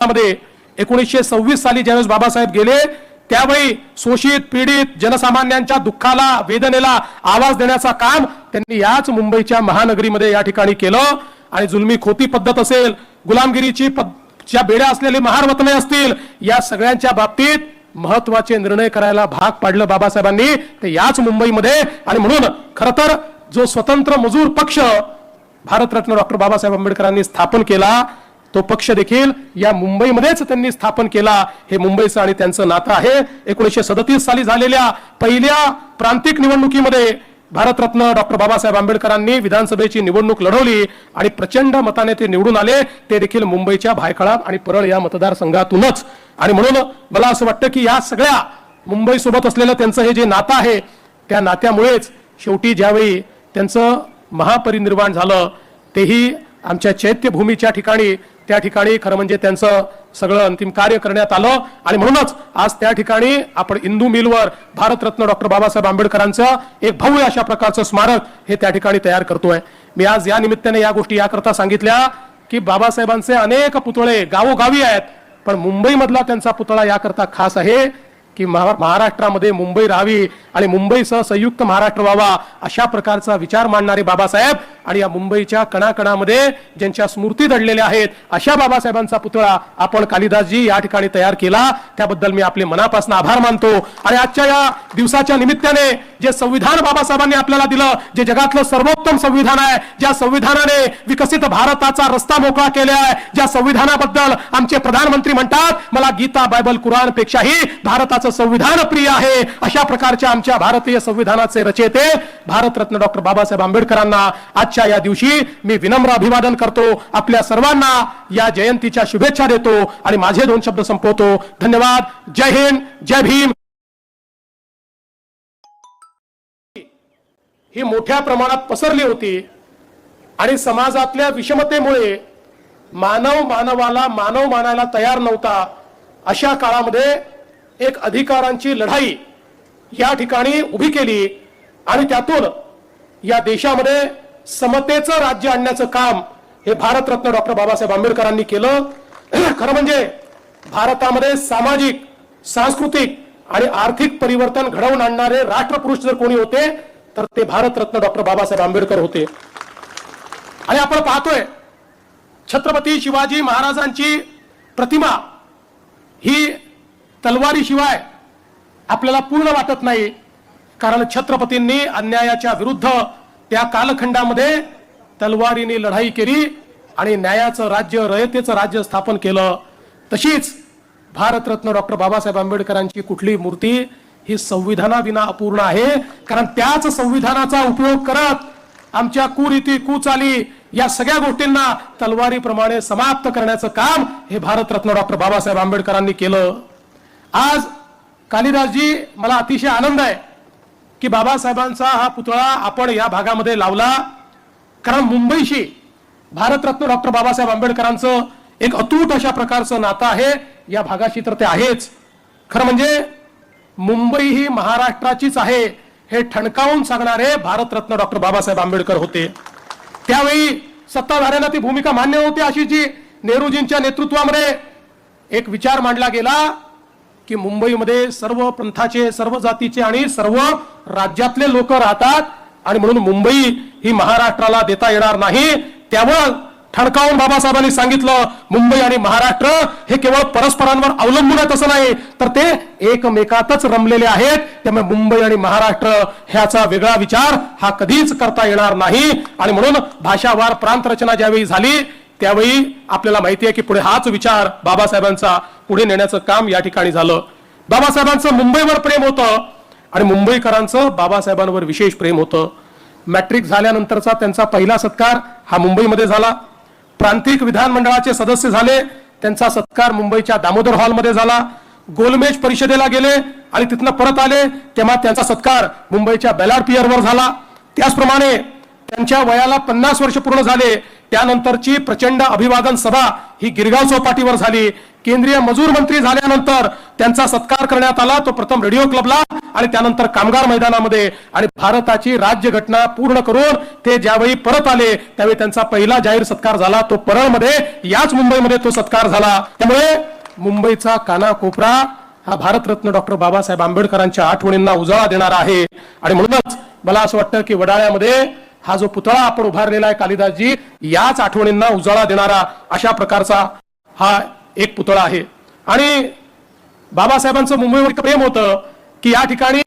मध्ये एकोणीसशे सव्वीस साली ज्यावेळेस बाबासाहेब गेले त्यावेळी शोषित पीडित जनसामान्यांच्या दुःखाला वेदनेला आवाज देण्याचा काम त्यांनी याच मुंबईच्या महानगरीमध्ये या ठिकाणी केलं. आणि जुलमी खोती पद्धत असेल गुलामगिरीची ज्या बेड्या असलेले महारवतने असतील या सगळ्यांच्या बाबतीत महत्त्वाचे निर्णय करायला भाग पाडलं बाबासाहेबांनी ते याच मुंबईमध्ये. आणि म्हणून खर तर जो स्वतंत्र मजूर पक्ष भारतरत्न डॉक्टर बाबासाहेब आंबेडकरांनी स्थापन केला तो पक्ष देखील या मुंबईमध्येच त्यांनी स्थापन केला. हे मुंबईचं आणि त्यांचं नातं आहे. एकोणीसशे सदतीस साली झालेल्या पहिल्या प्रांतिक निवडणुकीमध्ये भारतरत्न डॉक्टर बाबासाहेब आंबेडकरांनी विधानसभेची निवडणूक लढवली आणि प्रचंड मताने ते निवडून आले. ते देखील मुंबईच्या भायखळात आणि परळ या मतदारसंघातूनच. आणि म्हणून मला असं वाटतं की या सगळ्या मुंबईसोबत असलेलं त्यांचं हे जे नातं आहे त्या नात्यामुळेच शेवटी ज्यावेळी त्यांचं महापरिनिर्वाण झालं तेही आमच्या चैत्यभूमीच्या ठिकाणी त्या ठिकाणी खरं म्हणजे त्यांचं सगळं अंतिम कार्य करण्यात आलं. आणि म्हणूनच आज त्या ठिकाणी आपण इंदू मिलवर भारतरत्न डॉक्टर बाबासाहेब आंबेडकरांचं एक भव्य अशा प्रकारचं स्मारक हे त्या ठिकाणी तयार करतोय. मी आज या निमित्ताने या गोष्टी याकरता सांगितल्या की बाबासाहेबांचे अनेक पुतळे गावोगावी आहेत पण मुंबईमधला त्यांचा पुतळा याकरता खास आहे. की महाराष्ट्रामध्ये मुंबई राहावी आणि मुंबईसह संयुक्त महाराष्ट्र व्हावा अशा प्रकारचा विचार मांडणारे बाबासाहेब आणि या मुंबईच्या कणाकणामध्ये ज्यांच्या स्मृती दडलेल्या आहेत अशा बाबासाहेबांचा पुतळा आपण कालिदासजी या ठिकाणी तयार केला. त्याबद्दल मी आपले मनापासून आभार मानतो. आणि आजच्या या दिवसाच्या निमित्ताने जे संविधान बाबासाहेबांनी आपल्याला दिलं जे जगातलं सर्वोत्तम संविधान आहे ज्या संविधानाने विकसित भारताचा रस्ता मोकळा केला आहे ज्या संविधानाबद्दल आमचे प्रधानमंत्री म्हणतात मला गीता बायबल कुराणपेक्षाही पेक्षाही भारताचं संविधान प्रिय आहे. अशा प्रकारच्या आमच्या भारतीय संविधानाचे रचेते भारतरत्न डॉक्टर बाबासाहेब आंबेडकरांना आजच्या या दिवशी मी विनम्र अभिवादन करतो. आपल्या सर्वांना या जयंतीच्या शुभेच्छा देतो आणि माझे दोन शब्द संपवतो. धन्यवाद. जय हिंद. जय भीम. ही मोठ्या प्रमाणात पसरली होती आणि समाजातल्या विषमतेमुळे मानव मानवाला मानव मानायला तयार नव्हता अशा काळामध्ये एक अधिकारांची लढाई या ठिकाणी उभी केली आणि त्यातून या देशामध्ये समतेचं राज्य आणण्याचं काम हे भारतरत्न डॉक्टर बाबासाहेब आंबेडकरांनी केलं. खरं म्हणजे भारतामध्ये सामाजिक सांस्कृतिक आणि आर्थिक परिवर्तन घडवून आणणारे राष्ट्रपुरुष जर कोणी होते तर ते भारतरत्न डॉक्टर बाबासाहेब आंबेडकर होते. आणि आपण पाहतोय छत्रपती शिवाजी महाराजांची प्रतिमा ही तलवारीशिवाय आपल्याला पूर्ण वाटत नाही. कारण छत्रपतींनी अन्यायाच्या विरुद्ध त्या कालखंडामध्ये तलवारीने लढाई केली आणि न्यायाचं राज्य रयतेचं राज्य स्थापन केलं. तशीच भारतरत्न डॉक्टर बाबासाहेब आंबेडकरांची कुठली मूर्ती ही संविधानाविना अपूर्ण आहे. कारण त्याच संविधानाचा उपयोग करत आमच्या कुरीती कुचाली या सगळ्या गोष्टींना तलवारीप्रमाणे समाप्त करण्याचं काम हे भारतरत्न डॉक्टर बाबासाहेब आंबेडकरांनी केलं. आज कालिदासजी मला अतिशय आनंद आहे की बाबासाहेबांचा हा पुतळा आपण या भागामध्ये लावला. कारण मुंबईशी भारतरत्न डॉक्टर बाबासाहेब आंबेडकरांचं एक अतूट अशा प्रकारचं नातं आहे. या भागाशी तर ते आहेच. खरं म्हणजे मुंबई ही महाराष्ट्राचीच आहे हे ठणकावून सांगणारे भारतरत्न डॉक्टर बाबासाहेब आंबेडकर होते. त्यावेळी सत्ताधाऱ्यांना ती भूमिका मान्य होती अशी जी नेहरूजींच्या नेतृत्वामध्ये एक विचार मांडला गेला. की मुंबईमध्ये सर्व पंथाचे सर्व जातीचे आणि सर्व राज्यातले लोक राहतात आणि म्हणून मुंबई ही महाराष्ट्राला देता येणार नाही. त्यामुळं ठणकावून बाबासाहेबांनी सांगितलं मुंबई आणि महाराष्ट्र हे केवळ परस्परांवर अवलंबून आहे तसं नाही तर ते एकमेकातच रमलेले आहेत. त्यामुळे मुंबई आणि महाराष्ट्र ह्याचा वेगळा विचार हा कधीच करता येणार नाही. आणि म्हणून भाषावार प्रांत रचना ज्यावेळी झाली त्यावेळी आपल्याला माहिती आहे की पुढे हाच विचार बाबासाहेबांचा पुढे नेण्याचं काम या ठिकाणी झालं. बाबासाहेबांचं मुंबईवर प्रेम होतं आणि मुंबईकरांचं बाबासाहेबांवर विशेष प्रेम होतं. मॅट्रिक झाल्यानंतरचा त्यांचा पहिला सत्कार हा मुंबईमध्ये झाला. प्रांतिक विधानमंडळाचे सदस्य झाले. त्यांचा सत्कार मुंबईच्या दामोदर हॉलमध्ये झाला. गोलमेज परिषदेला गेले आणि तिथनं परत आले. तेव्हा त्यांचा सत्कार मुंबईच्या बेलाड पियरवर झाला. त्याचप्रमाणे त्यांच्या वयाला पन्नास वर्ष पूर्ण झाले. त्यानंतरची प्रचंड अभिवादन सभा ही गिरगाव चौपाटीवर झाली. केंद्रीय मजूर मंत्री झाल्यानंतर त्यांचा सत्कार करण्यात आला. तो प्रथम रेडिओ क्लबला आणि त्यानंतर कामगार मैदानामध्ये आणि भारताची राज्यघटना पूर्ण करून ते ज्यावेळी परत आले त्यावेळी त्यांचा पहिला जाहीर सत्कार झाला. तो परळमध्ये याच मुंबईमध्ये तो सत्कार झाला. त्यामुळे मुंबईचा कानाकोपरा हा भारतरत्न डॉक्टर बाबासाहेब आंबेडकरांच्या आठवणींना उजाळा देणारा आहे. आणि म्हणूनच मला असं वाटतं की वडाळ्यामध्ये हा जो पुतळा आपण उभारलेला आहे कालिदासजी याच आठवणींना उजाळा देणारा अशा प्रकारचा हा एक पुतळा आहे. आणि बाबासाहेबांचं मुंबईवर प्रेम होतं की या ठिकाणी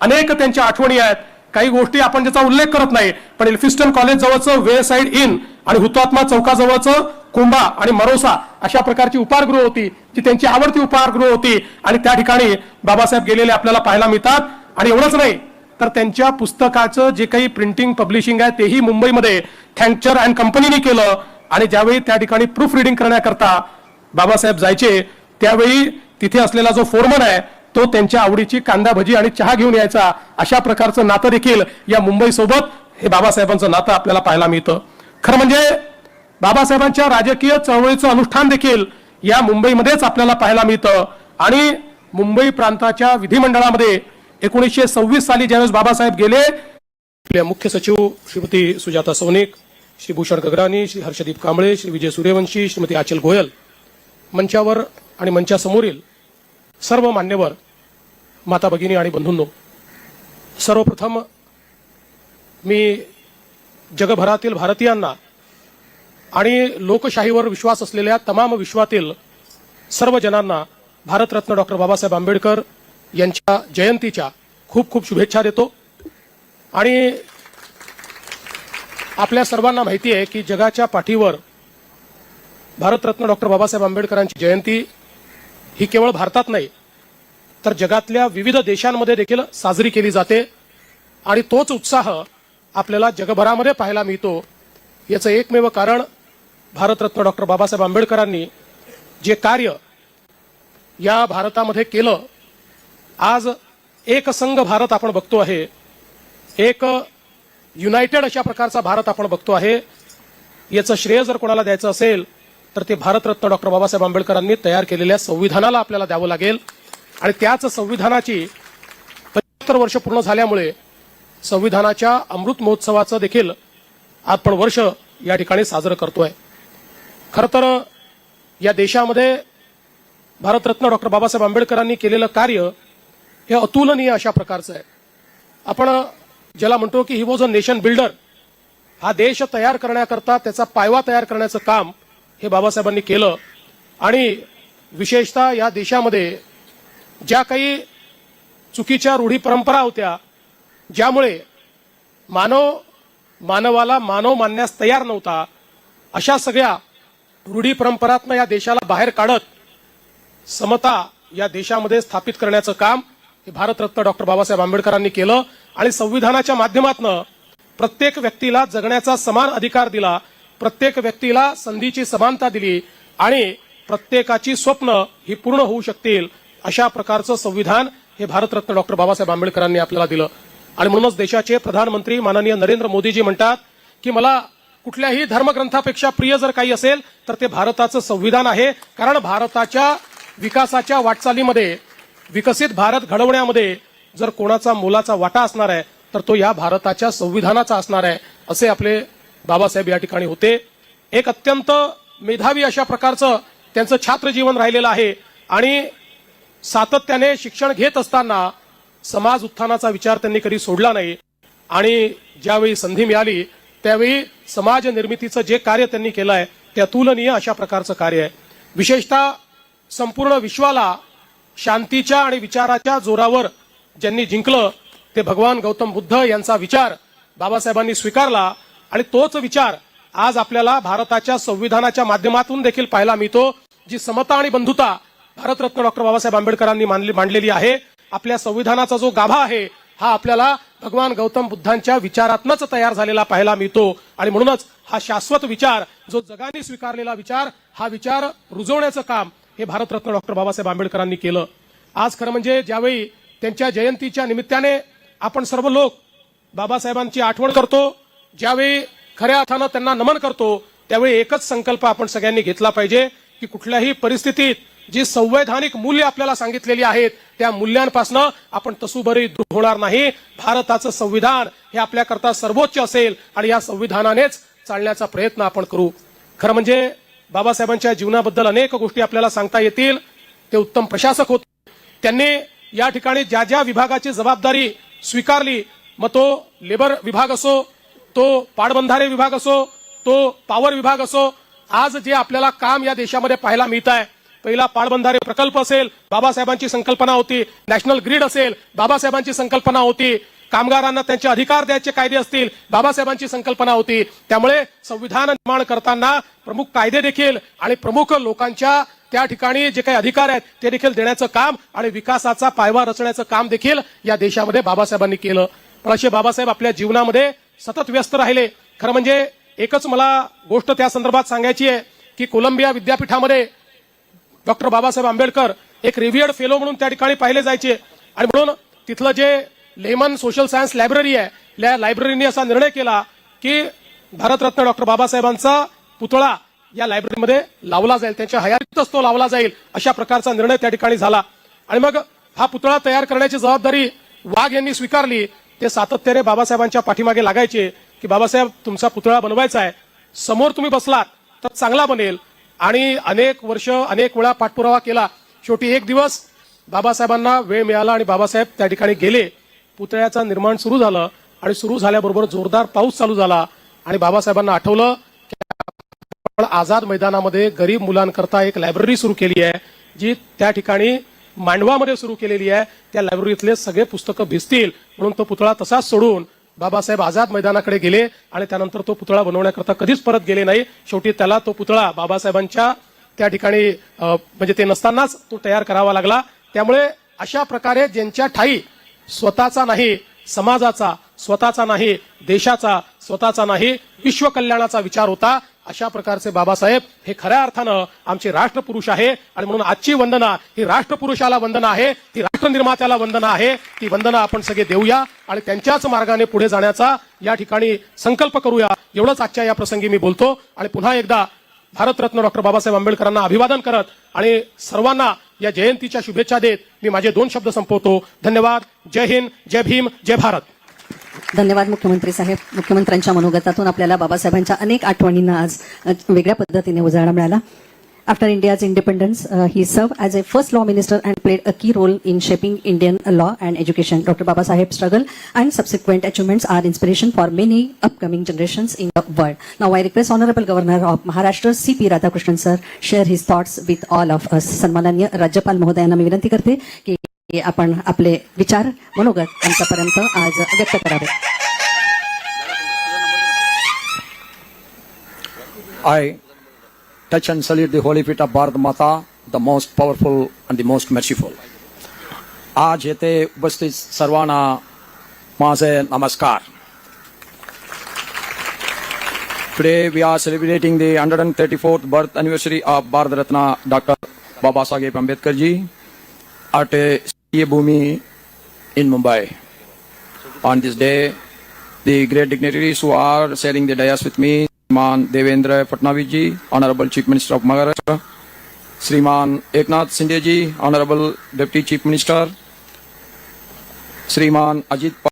अनेक त्यांच्या आठवणी आहेत. काही गोष्टी आपण ज्याचा उल्लेख करत नाही पण एल्फिस्टन कॉलेज जवळचं वे साईड इन आणि हुतात्मा चौकाजवळचं कुंभा आणि मरोसा अशा प्रकारची उपारगृह होती जी त्यांची आवडती उपारगृह होती. आणि त्या ठिकाणी बाबासाहेब गेलेले आपल्याला पाहायला मिळतात. आणि एवढंच नाही तर त्यांच्या पुस्तकाचं जे काही प्रिंटिंग पब्लिशिंग आहे तेही मुंबईमध्ये थँक्चर अँड कंपनीने केलं. आणि ज्यावेळी त्या ठिकाणी प्रूफ रिडिंग करण्याकरता बाबासाहेब जायचे त्यावेळी तिथे असलेला जो फोरमन आहे तो त्यांच्या आवडीची कांदा भजी आणि चहा घेऊन यायचा. अशा प्रकारचं नातं देखील या मुंबईसोबत हे बाबासाहेबांचं नातं आपल्याला पाहायला मिळतं. खरं म्हणजे बाबासाहेबांच्या राजकीय चळवळीचं अनुष्ठान देखील या मुंबईमध्येच आपल्याला पाहायला मिळतं. आणि मुंबई प्रांताच्या विधिमंडळामध्ये एकोणीसशे सव्वीस साली ज्यावेळेस बाबासाहेब गेले आपल्या मुख्य सचिव श्रीमती सुजाता सोनिक श्री भूषण गगरानी श्री हर्षदीप कांबळे श्री विजय सूर्यवंशी श्रीमती आचल गोयल मंचावर आणि मंचासमोरील सर्व मान्यवर माता भगिनी आणि बंधूंनो सर्वप्रथम मी जगभरातील भारतीयांना आणि लोकशाहीवर विश्वास असलेल्या तमाम विश्वातील सर्व जणांना भारतरत्न डॉक्टर बाबासाहेब आंबेडकर यांच्या जयंतीच्या खूप खूप शुभेच्छा देतो. आणि आपल्या सर्वांना माहिती आहे की जगाच्या पाठीवर भारतरत्न डॉक्टर बाबासाहेब आंबेडकरांची जयंती ही केवळ भारतात नाही तर जगातल्या विविध देशांमध्ये देखील साजरी केली जाते. आणि तोच उत्साह आपल्याला जगभरामध्ये पाहायला मिळतो. याचं एकमेव कारण भारतरत्न डॉक्टर बाबासाहेब आंबेडकरांनी जे कार्य या भारतामध्ये केलं आज एक संघ भारत आपण बघतो आहे. एक युनायटेड अशा प्रकारचा भारत आपण बघतो आहे. याचं श्रेय जर कोणाला द्यायचं असेल तर ते भारतरत्न डॉक्टर बाबासाहेब आंबेडकरांनी तयार केलेल्या संविधानाला आपल्याला द्यावं लागेल. आणि त्याच संविधानाची पंच्याहत्तर वर्ष पूर्ण झाल्यामुळे संविधानाच्या अमृत महोत्सवाचं देखील आपण वर्ष या ठिकाणी साजरं करतोय. खरं तर या देशामध्ये भारतरत्न डॉक्टर बाबासाहेब आंबेडकरांनी केलेलं कार्य हे अतुलनीय अशा प्रकारचं आहे. आपण ज्याला म्हणतो की he was a nation builder हा देश तयार करण्याकरता त्याचा पायवा तयार करण्याचं काम हे बाबासाहेबांनी केलं. आणि विशेषतः या देशामध्ये ज्या काही चुकीच्या रूढी परंपरा होत्या ज्यामुळे मानव मानवाला मानव मानण्यास तयार नव्हता अशा सगळ्या रूढी परंपरातनं या देशाला बाहेर काढत समता या देशामध्ये स्थापित करण्याचं काम हे भारतरत्न डॉक्टर बाबासाहेब आंबेडकरांनी केलं आणि संविधानाच्या माध्यमातून प्रत्येक व्यक्तीला जगण्याचा समान अधिकार दिला प्रत्येक व्यक्तीला संधीची समानता दिली आणि प्रत्येकाची स्वप्न ही पूर्ण होऊ शकतील अशा प्रकारचं संविधान हे भारतरत्न डॉक्टर बाबासाहेब आंबेडकरांनी आपल्याला दिलं. आणि म्हणूनच देशाचे प्रधानमंत्री माननीय नरेंद्र मोदीजी म्हणतात की मला कुठल्याही धर्मग्रंथापेक्षा प्रिय जर काही असेल तर ते भारताचं संविधान आहे. कारण भारताच्या विकासाच्या वाटचालीमध्ये विकसित भारत घडवण्यामध्ये जर कोणाचा मोलाचा वाटा असणार आहे तर तो या भारताच्या संविधानाचा असणार आहे असे आपले बाबासाहेब या ठिकाणी होते. एक अत्यंत मेधावी अशा प्रकारचं त्यांचं छात्र जीवन राहिलेलं आहे आणि सातत्याने शिक्षण घेत असताना समाज उत्थानाचा विचार त्यांनी कधी सोडला नाही. आणि ज्यावेळी संधी मिळाली त्यावेळी समाज निर्मितीचं जे कार्य त्यांनी केलं आहे ते अतुलनीय अशा प्रकारचं कार्य आहे. विशेषतः संपूर्ण विश्वाला शांतीच्या आणि विचाराच्या जोरावर ज्यांनी जिंकलं ते भगवान गौतम बुद्ध यांचा विचार बाबासाहेबांनी स्वीकारला आणि तोच विचार आज आपल्याला भारताच्या संविधानाच्या माध्यमातून देखील पाहायला मिळतो जी समता आणि बंधुता भारतरत्न डॉक्टर बाबासाहेब आंबेडकरांनी मानली- मांडलेली आहे. आपल्या संविधानाचा जो गाभा आहे हा आपल्याला भगवान गौतम बुद्धांच्या विचारातनच तयार झालेला पाहायला मिळतो आणि म्हणूनच हा शाश्वत विचार जो जगाने स्वीकारलेला विचार हा विचार रुजवण्याचं काम हे भारतरत्न डॉक्टर बाबासाहेब आंबेडकरांनी केलं. आज खरं म्हणजे ज्यावेळी त्यांच्या जयंतीच्या निमित्ताने आपण सर्व लोक बाबासाहेबांची आठवण करतो ज्यावेळी खऱ्या अर्थानं त्यांना नमन करतो त्यावेळी एकच संकल्प आपण सगळ्यांनी घेतला पाहिजे की कुठल्याही परिस्थितीत जी संवैधानिक मूल्य आपल्याला सांगितलेली आहेत त्या मूल्यांपासून आपण तसुभरी दूर होणार नाही. भारताचं संविधान हे आपल्याकरता सर्वोच्च असेल आणि या संविधानानेच चालण्याचा प्रयत्न आपण करू. खरं म्हणजे बाबासाहेबांच्या जीवनाबद्दल अनेक गोष्टी आपल्याला सांगता येतील. ते उत्तम प्रशासक होते. त्यांनी या ठिकाणी ज्या ज्या विभागाची जबाबदारी स्वीकारली मग तो लेबर विभाग असो तो पाटबंधारे विभाग असो तो पॉवर विभाग असो आज जे आपल्याला काम या देशामध्ये पाहायला मिळत आहे पहिला पाटबंधारे प्रकल्प असेल बाबासाहेबांची संकल्पना होती नॅशनल ग्रीड असेल बाबासाहेबांची संकल्पना होती कामगारांना त्यांचे अधिकार द्यायचे कायदे असतील बाबासाहेबांची संकल्पना होती. त्यामुळे संविधान निर्माण करताना प्रमुख कायदे देखील आणि प्रमुख लोकांच्या त्या ठिकाणी जे काही अधिकार आहेत ते देखील देण्याचं काम आणि विकासाचा पायवा रचण्याचं काम देखील या देशामध्ये बाबासाहेबांनी केलं. पण असे बाबासाहेब आपल्या जीवनामध्ये सतत व्यस्त राहिले. खरं म्हणजे एकच मला गोष्ट त्या संदर्भात सांगायची आहे की कोलंबिया विद्यापीठामध्ये डॉक्टर बाबासाहेब आंबेडकर एक रिव्हियर्ड फेलो म्हणून त्या ठिकाणी पाहिले जायचे. आणि म्हणून तिथलं जे लेमन सोशल सायन्स लायब्ररी आहे. या लायब्ररीने असा निर्णय केला की भारतरत्न डॉक्टर बाबासाहेबांचा पुतळा या लायब्ररीमध्ये लावला जाईल. त्यांच्या हयातीतच तो लावला जाईल अशा प्रकारचा निर्णय त्या ठिकाणी झाला. आणि मग हा पुतळा तयार करण्याची जबाबदारी वाघ यांनी स्वीकारली. ते सातत्याने बाबासाहेबांच्या पाठीमागे लागायचे की बाबासाहेब तुमचा पुतळा बनवायचा आहे. समोर तुम्ही बसलात तर चांगला बनेल. आणि अनेक वर्ष अनेक वेळा पाठपुरावा केला. शेवटी एक दिवस बाबासाहेबांना वेळ मिळाला आणि बाबासाहेब त्या ठिकाणी गेले. पुतळ्याचा निर्माण सुरू झालं आणि सुरू झाल्याबरोबर जोरदार पाऊस चालू झाला आणि बाबासाहेबांना आठवलं की आझाद मैदानामध्ये गरीब मुलांकरता एक लायब्ररी सुरू केली आहे जी त्या ठिकाणी मांडवामध्ये सुरू केलेली आहे. त्या लायब्ररीतले सगळे पुस्तकं भिजतील. म्हणून तो पुतळा तसाच सोडून बाबासाहेब आझाद मैदानाकडे गेले आणि त्यानंतर तो पुतळा बनवण्याकरता कधीच परत गेले नाही. शेवटी त्याला तो पुतळा बाबासाहेबांच्या त्या ठिकाणी म्हणजे ते नसतानाच तो तयार करावा लागला. त्यामुळे अशा प्रकारे ज्यांच्या ठाई स्वतःचा नाही समाजाचा स्वतःचा नाही देशाचा स्वतःचा नाही विश्व कल्याणाचा विचार होता. अशा प्रकारचे बाबासाहेब हे खऱ्या अर्थानं आमचे राष्ट्रपुरुष आहे आणि म्हणून आजची वंदना ही राष्ट्रपुरुषाला वंदना आहे ती राष्ट्रनिर्मात्याला वंदना आहे ती वंदना आपण सगळे देऊया आणि त्यांच्याच मार्गाने पुढे जाण्याचा या ठिकाणी संकल्प करूया. एवढंच आजच्या या प्रसंगी मी बोलतो आणि पुन्हा एकदा भारतरत्न डॉक्टर बाबासाहेब आंबेडकरांना अभिवादन करत आणि सर्वांना या जयंतीच्या शुभेच्छा देत मी माझे दोन शब्द संपवतो. धन्यवाद. जय हिंद जय भीम जय भारत. धन्यवाद मुख्यमंत्री साहेब. मुख्यमंत्र्यांच्या मनोगतातून आपल्याला बाबासाहेबांच्या अनेक आठवणींना आज वेगळ्या पद्धतीने उजाळा मिळाला. After India's independence he served as a first law minister and played a key role in shaping Indian law and education doctor Babasaheb struggle and subsequent achievements are inspiration for many upcoming generations in the world. Now I request Honorable Governor of Maharashtra C.P. Radhakrishnan sir share his thoughts with all of us. सन्माननीय राज्यपाल महोदयांना मी विनंती करते की आपण आपले विचार मनोगत आमच्यापर्यंत आज व्यक्त करावे I touch and salute the holy feet of Bharat Mata, the most powerful and the most merciful. आज येथे उपस्थित सर्वांना माझे नमस्कार. Today we are celebrating the 134th birth anniversary of Bharat Ratna Dr. Baba Saheb Ambedkar ji at a CA Bhumi in Mumbai. On this day, the great dignitaries who are sharing the dais with me, Shriman Devendra Fadnavis ji honourable chief minister of Maharashtra Shriman Eknath Shinde ji honourable deputy chief minister Shriman Ajit